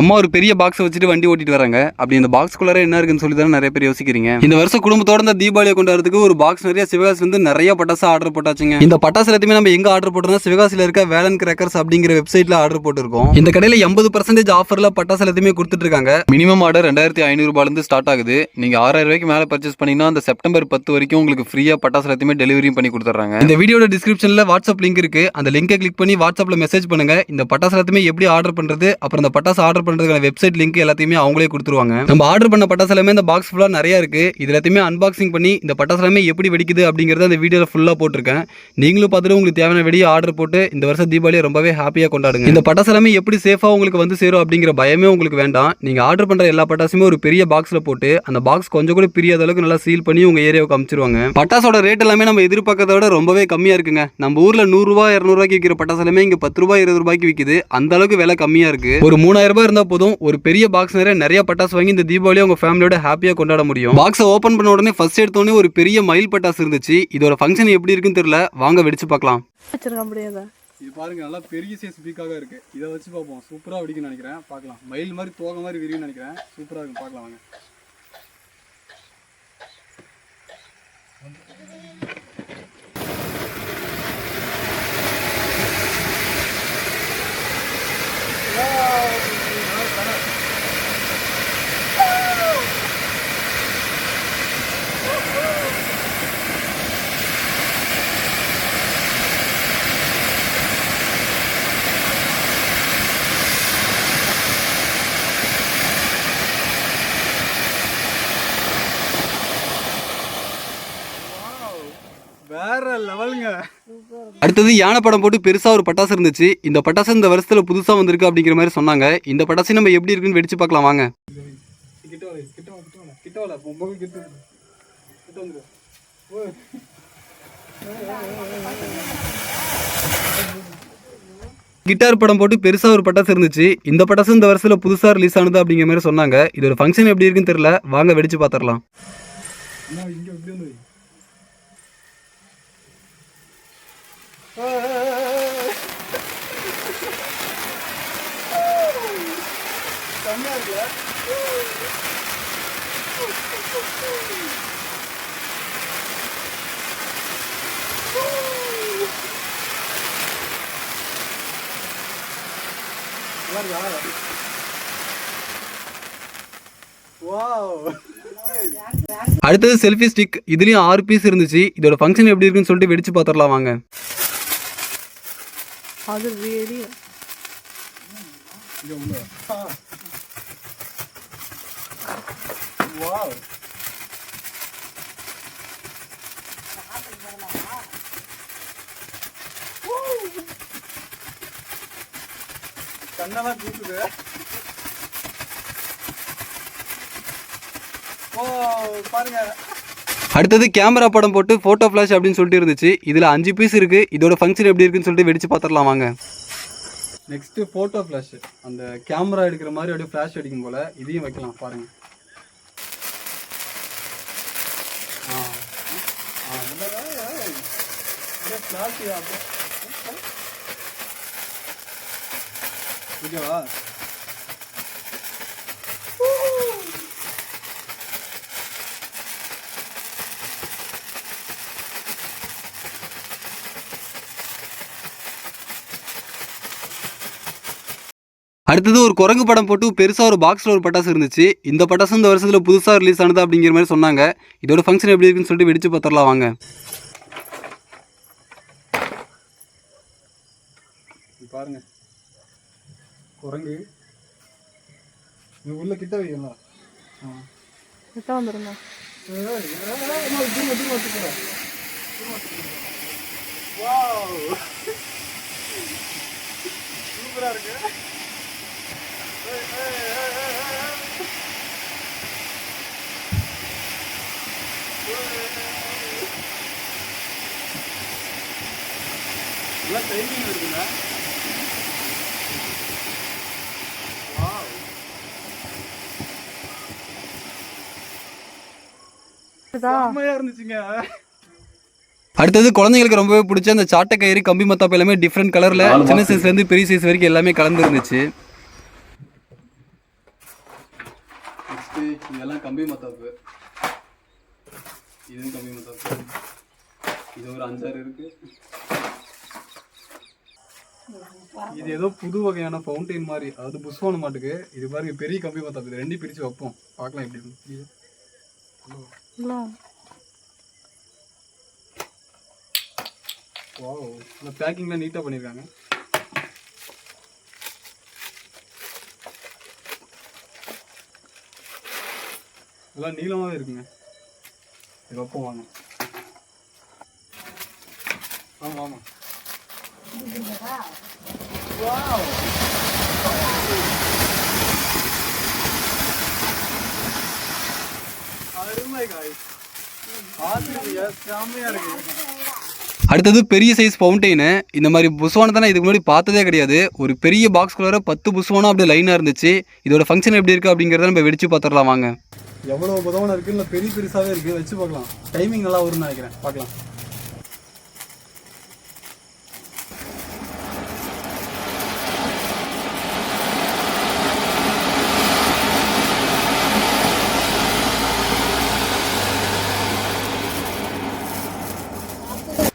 அம்மா ஒரு பெரிய பாக்ஸ் வச்சுட்டு வண்டி ஓட்டிட்டு வராங்க. அப்படி இந்த பாக்ஸ் குள்ளார என்ன இருக்குன்னு சொல்லி தானே நிறைய பேர் யோசிக்கிறீங்க. இந்த வருஷம் குடும்பத்தோட இந்த தீபாவளியை கொண்டாடுறதுக்கு ஒரு பாக்ஸ் நிறைய சிவகாசில இருந்து நிறைய பட்டாசு ஆர்டர் போட்டாச்சுங்க. இந்த பட்டாசு எல்லாத்தையுமே நம்ம எங்க ஆர்டர் போட்டோம்னா சிவகாசில இருக்க வேலன் கிரக்கர்ஸ் அப்படிங்கிற வெப்சைட்ல ஆர்டர் போட்டிருக்கோம். இந்த கடையில எண்பது பர்சன்டேஜ் ஆஃபர்ல பட்டாசு எல்லாத்தையுமே கொடுத்துட்டு இருக்காங்க. மினிமம் ஆர்டர் ரெண்டாயிரத்தி ஐநூறு ரூபாயில இருந்து ஸ்டார்ட் ஆகுது. நீங்க ஆறாயிரம் ரூபாய்க்கு மேல பர்ச்சேஸ் பண்ணீங்கன்னா அந்த செப்டம்பர் பத்து வரைக்கும் உங்களுக்கு ஃப்ரீயா பட்டாசு எல்லாத்தையுமே டெலிவரியும் பண்ணி கொடுத்துறாங்க இந்த வீடியோட டிஸ்கிரிப்ஷன்ல வாட்ஸ்அப் லிங்க் இருக்கு. அந்த லிங்கை கிளிக் பண்ணி வாட்ஸ்அப்ல மெசேஜ் பண்ணுங்க. இந்த பட்டாசு எல்லாத்தையுமே எப்படி ஆர்டர் பண்றது? அப்புறம் இந்த பட்டாசு ஆர்டர் பண்ணுறதுக்கான வெப்சைட் லிங்க் எல்லாத்தையுமே அவங்களே கொடுத்துருவாங்க. நம்ம ஆர்டர் பண்ண பட்டாசு எல்லாமே இந்த பாக்ஸ் ஃபுல்லாக நிறையா இருக்குது இது எல்லாத்தையுமே அன்பாக்சிங் பண்ணி இந்த பட்டாசு எல்லாமே எப்படி வெடிக்குது அப்படிங்கிறத அந்த வீடியோவில் ஃபுல்லாக போட்டிருக்கேன். நீங்களும் பார்த்துட்டு உங்களுக்கு தேவையான வெடியை ஆர்டர் போட்டு இந்த வருஷம் தீபாவளியை ரொம்பவே ஹாப்பியாக கொண்டாடுங்க. இந்த பட்டாசு எல்லாமே எப்படி சேஃபாக உங்களுக்கு வந்து சேரும் அப்படிங்கிற பயமே உங்களுக்கு வேண்டாம். நீங்கள் ஆர்டர் பண்ணுற எல்லா பட்டாசுமே ஒரு பெரிய பாக்ஸில் போட்டு அந்த பாக்ஸ் கொஞ்சம் கூட பிரியாத அளவுக்கு நல்லா சீல் பண்ணி உங்கள் ஏரியாவுக்கு அமைச்சிருவாங்க பட்டாசோட ரேட் எல்லாமே நம்ம எதிர்பார்க்கறத விட ரொம்பவே கம்மியாக இருக்குங்க. நம்ம ஊரில் நூறுரூவா இரநூறுவாய்க்கு விற்கிற பட்டாசு எல்லாமே பத்து ரூபாய் இருபது ரூபாய்க்கு விற்கிது அந்த அளவுக்கு விலை கம்மியாக இருக்குது ஒரு மூணாயிரம் ரூபாய் இருந்தா போதும் ஒரு பெரிய பாக்ஸ் நிறைய நிறைய பட்டாசு வாங்கி இந்த தீபாவளி உங்க ஃபேமிலியோட ஹாப்பியா கொண்டாட முடியும். பாக்ஸை ஓபன் பண்ண உடனே ஃபர்ஸ்ட் எடுத்தோடனே ஒரு பெரிய மயில் பட்டாசு இருந்துச்சு. இதோட ஃபங்க்ஷன் எப்படி இருக்குன்னு தெரியல. வாங்க வெடிச்சு பார்க்கலாம். வச்சிருக்க முடியாதா? இது பாருங்க நல்லா பெரிய சைஸ் பீக்காக இருக்கு. இதை வச்சு பார்ப்போம். சூப்பராக வெடிக்கும்னு நினைக்கிறேன். பார்க்கலாம். மயில் மாதிரி தோகை மாதிரி விரியும்னு நினைக்கிறேன். சூப்பராக இருக்கும். பார்க்கலாம் வாங்க. வேற லெவலுங்க. அடுத்தது யானை படம் போட்டு பெருசா ஒரு பட்டாசு இருந்துச்சு. இந்த பட்டாசு இந்த வருஷத்துல புதுசா வந்திருக்கு அப்படிங்கிற மாதிரி சொன்னாங்க. இந்த பட்டாசு நம்ம எப்படி இருக்குன்னு வெடிச்சு பார்க்கலாம் வாங்க. கிட்டார் படம் போட்டு பெருசா ஒரு பட்டாசு இருந்துச்சு. இந்த பட்டாசு இந்த வருஷத்துல புதுசா ரிலீஸ் ஆனது அப்படிங்கிற மாதிரி சொன்னாங்க. இதோட ஃபங்க்ஷன் எப்படி இருக்குன்னு தெரியல. வாங்க வெடிச்சு பாத்திரலாம் அடுத்தது செல்ஃபி ஸ்டிக். இதுலயும் ஆறு பீஸ் இருந்துச்சு. இதோட ஃபங்க்ஷன் எப்படி இருக்குன்னு சொல்லிட்டு வெடிச்சு பாத்திரலாம் வாங்க. அது really கண்ணெல்லாம் ஓ பாருங்க அடுத்தது கேமரா படம் போட்டு ஃபோட்டோ ஃப்ளாஷ் அப்படின்னு சொல்லிட்டு இருந்துச்சு. இதில் அஞ்சு பீஸ் இருக்கு. இதோட ஃபங்க்ஷன் எப்படி இருக்குன்னு சொல்லிட்டு வெடிச்சு பார்த்துடலாம் வாங்க. நெக்ஸ்ட் ஃபோட்டோ ஃப்ளாஷ் அந்த கேமரா எடுக்கிற மாதிரி அப்படியே ஃப்ளாஷ் அடிக்கும் போல. இதையும் வைக்கலாம் பாருங்க. ஓகேவா அடுத்தது ஒரு குரங்கு படம் போட்டு பெருசாக ஒரு பாக்ஸில் ஒரு பட்டாசு இருந்துச்சு. இந்த பட்டாசு இந்த வருஷத்தில் புதுசாக ரிலீஸ் ஆனது அப்படிங்கிற மாதிரி சொன்னாங்க. இதோட ஃபங்க்ஷன் எப்படி இருக்குன்னு சொல்லிட்டு வெடிச்சு பார்த்துடலாம் வாங்க. பாருங்க. குரங்கு. இது உள்ள கிட்ட வைக்கலாம் கிட்ட வந்துருங்க. சூப்பரா இருக்கு. எல்லாம் டைமிங் இருந்துச்சுங்க. அடுத்தது குழந்தைங்களுக்கு ரொம்பவே பிடிச்ச அந்த சாட்டை கயிறு கம்பி மத்தாப்பு எல்லாமே டிஃப்ரெண்ட் கலர்ல சின்ன சைஸ்ல இருந்து பெரிய சைஸ் வரைக்கும் எல்லாமே கலந்து இருந்துச்சு கம்பி மத்தாப்பு. இதுவும் கம்பி மத்தாப்பு. இது ஒரு அஞ்சாறு இருக்கு. இது ஏதோ புது வகையான ஃபவுண்டைன் மாதிரி. அதாவது புஷ்வான மாட்டுக்கு. இது பாருங்க பெரிய கம்பி மத்தாப்பு. இது ரெண்டையும் பிரிச்சு வைப்போம். பார்க்கலாம் எப்படி வாவ் இந்த பேக்கிங்லாம் நீட்டாக பண்ணியிருக்காங்க எல்லாம் நீளமாகவே இருக்குங்க. இது வைப்போம் வாங்க. ஆமாம் ஆமாம் அருமை காய் ஆசிரியர் செம்மையாக இருக்கு. அடுத்தது பெரிய சைஸ் ஃபவுண்டைனு இந்த மாதிரி புஸ்வானத்தை நான் இதுக்கு முன்னாடி பார்த்ததே கிடையாது. ஒரு பெரிய பாக்ஸ் குள்ளார பத்து புஸ்வானம் அப்படியே லைனாக இருந்துச்சு. இதோட ஃபங்க்ஷன் எப்படி இருக்குது அப்படிங்கிறத நம்ம வெடிச்சு பார்த்துடலாம் வாங்க. எவ்வளோ புதவனம் இருக்குது இல்லை பெரிய பெருசாகவே இருக்குது வச்சு பார்க்கலாம். டைமிங் நல்லா வரும்னு நினைக்கிறேன். பார்க்கலாம்.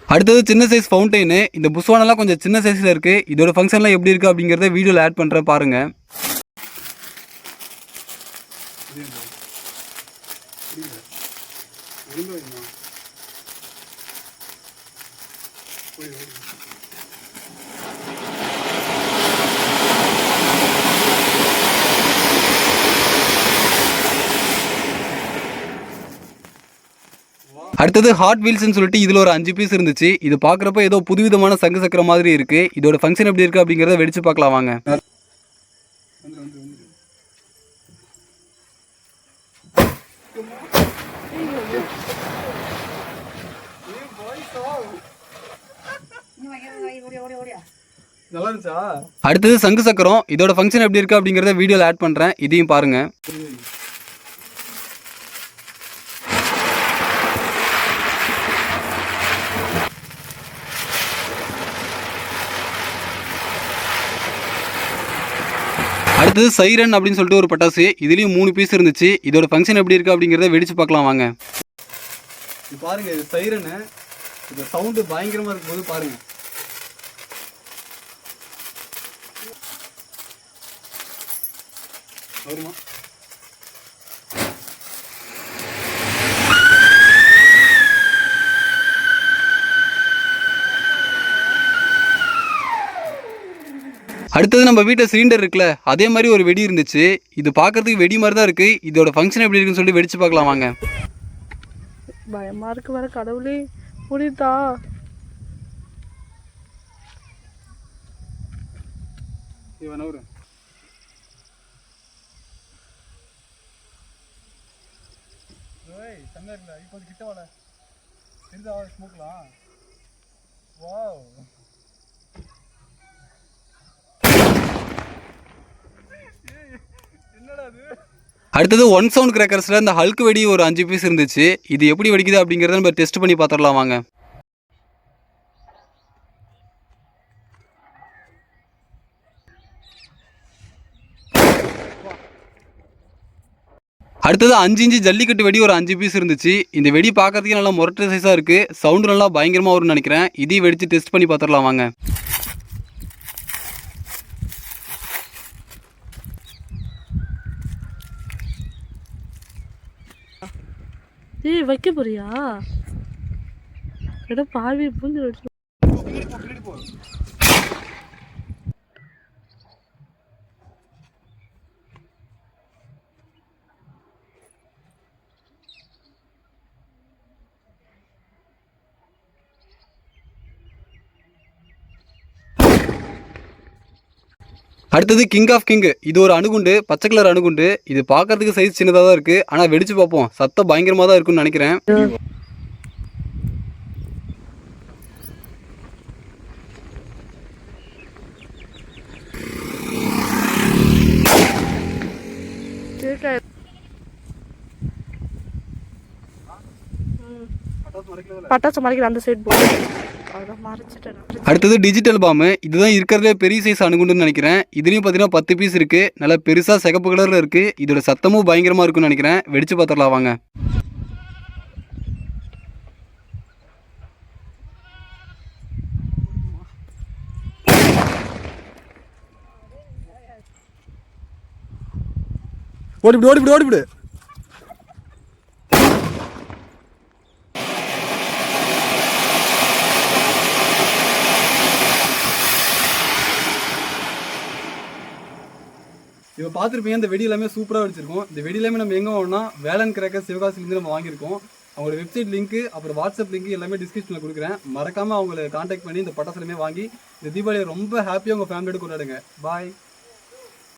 அடுத்தது சின்ன சைஸ் ஃபவுண்டைனு இந்த புஸ்வானெல்லாம் கொஞ்சம் சின்ன சைஸில் இருக்குது இதோட ஃபங்க்ஷன்லாம் எப்படி இருக்குது அப்படிங்கிறத வீடியோவில் ஆட் பண்ணுற பாருங்கள் அடுத்தது ஹாட் வீல்ஸ்னு சொல்லிட்டு இதில் ஒரு அஞ்சு பீஸ் இருந்துச்சு. இது பார்க்குறப்ப ஏதோ புதுவிதமான சங்கு சக்கர மாதிரி இருக்கு. இதோட ஃபங்க்ஷன் எப்படி இருக்கு அப்படிங்கிறத வெடிச்சு பார்க்கலாம் வாங்க. அடுத்தது சங்கு சக்கரம். இதோட ஃபங்க்ஷன் எப்படி இருக்கு அப்படிங்கிறத வீடியோவில் ஆட் பண்ணுறேன் இதையும் பாருங்க. அடுத்து சைரன் அப்படின்னு சொல்லிட்டு ஒரு பட்டாசு. இதுலேயும் மூணு பீஸ் இருந்துச்சு. இதோட ஃபங்க்ஷன் எப்படி இருக்கு அப்படிங்கிறத வெடிச்சு பார்க்கலாம் வாங்க. பாருங்க இது சைரனு. இந்த சவுண்டு பயங்கரமா இருக்கும்போது பாருங்க. வருமா? அடுத்தது நம்ம வீட்டில் சிலிண்டர் இருக்குல்ல அதே மாதிரி ஒரு வெடி இருந்துச்சு. இது பார்க்கறதுக்கு வெடி மாதிரி தான் இருக்கு. இதோட ஃபங்க்ஷன் எப்படி இருக்குன்னு சொல்லிட்டு வெடிச்சு பார்க்கலாம் வாங்க. பயமா இருக்கு வேற கடவுளே. புரியுதா? இவன் ஒரு இப்போ கிட்ட வாட. ஸ்மோக்லாம் வாவ் என்னடா அது அடுத்தது ஒன் சவுண்ட் கிராக்கர்ஸில் இந்த ஹல்க் வெடி ஒரு அஞ்சு பீஸ் இருந்துச்சு. இது எப்படி வெடிக்குது அப்படிங்கிறத நம்ம டெஸ்ட் பண்ணி பார்த்துடலாம் வாங்க. அடுத்தது அஞ்சு இன்ச்சு ஜல்லிக்கட்டு வெடி ஒரு அஞ்சு பீஸ் இருந்துச்சு. இந்த வெடி பார்க்கறதுக்கே நல்லா முரட்டு சைஸாக இருக்குது சவுண்டு நல்லா பயங்கரமாக வரும்னு நினைக்கிறேன். இதையும் வெடிச்சு டெஸ்ட் பண்ணி பார்த்துடலாம் வாங்க. ஏய் வைக்க போறியா? எடா பாவி பூந்து அடுத்தது கிங் ஆஃப் கிங் இது ஒரு அணுகுண்டு பச்சை கலர் அணுகுண்டு. இது பார்க்கறதுக்கு சைஸ் சின்னதாக தான் இருக்குது ஆனால் வெடிச்சு பார்ப்போம். சத்தம் பயங்கரமாக தான் இருக்கும்னு நினைக்கிறேன். பட்டாசு மறைக்கிற அந்த சைடு போ அடுத்தது டிஜிட்டல் பாம்பு இதுதான் இருக்கிறதுலே பெரிய சைஸ் அணுகுண்டுன்னு நினைக்கிறேன். இதுலேயும் பார்த்தீங்கன்னா பத்து பீஸ் இருக்கு. நல்லா பெருசாக சிகப்பு கலரில் இருக்கு. இதோட சத்தமும் பயங்கரமாக இருக்கும்னு நினைக்கிறேன். வெடிச்சு பார்த்துடலாம் வாங்க. ஓடிவிடு ஓடிவிடு ஓடிவிடு. இப்போ பார்த்துருப்பீங்க இந்த வெடி எல்லாமே சூப்பராக வச்சிருக்கோம் இந்த வெடி எல்லாமே நம்ம எங்கே வாங்கினா வேலன் கிரேக்கர் சிவகாசிலேருந்து நம்ம வாங்கியிருக்கோம். அவங்களோட வெப்சைட் லிங்க் அப்புறம் வாட்ஸ்அப் லிங்க் எல்லாமே டிஸ்கிரிப்ஷனில் கொடுக்குறேன். மறக்காமல் அவங்கள காண்டாக்ட் பண்ணி இந்த பட்டாசு எல்லாமே வாங்கி இந்த தீபாவளியை ரொம்ப ஹாப்பியாக உங்கள் ஃபேமிலியோட கொண்டாடுங்க. பாய்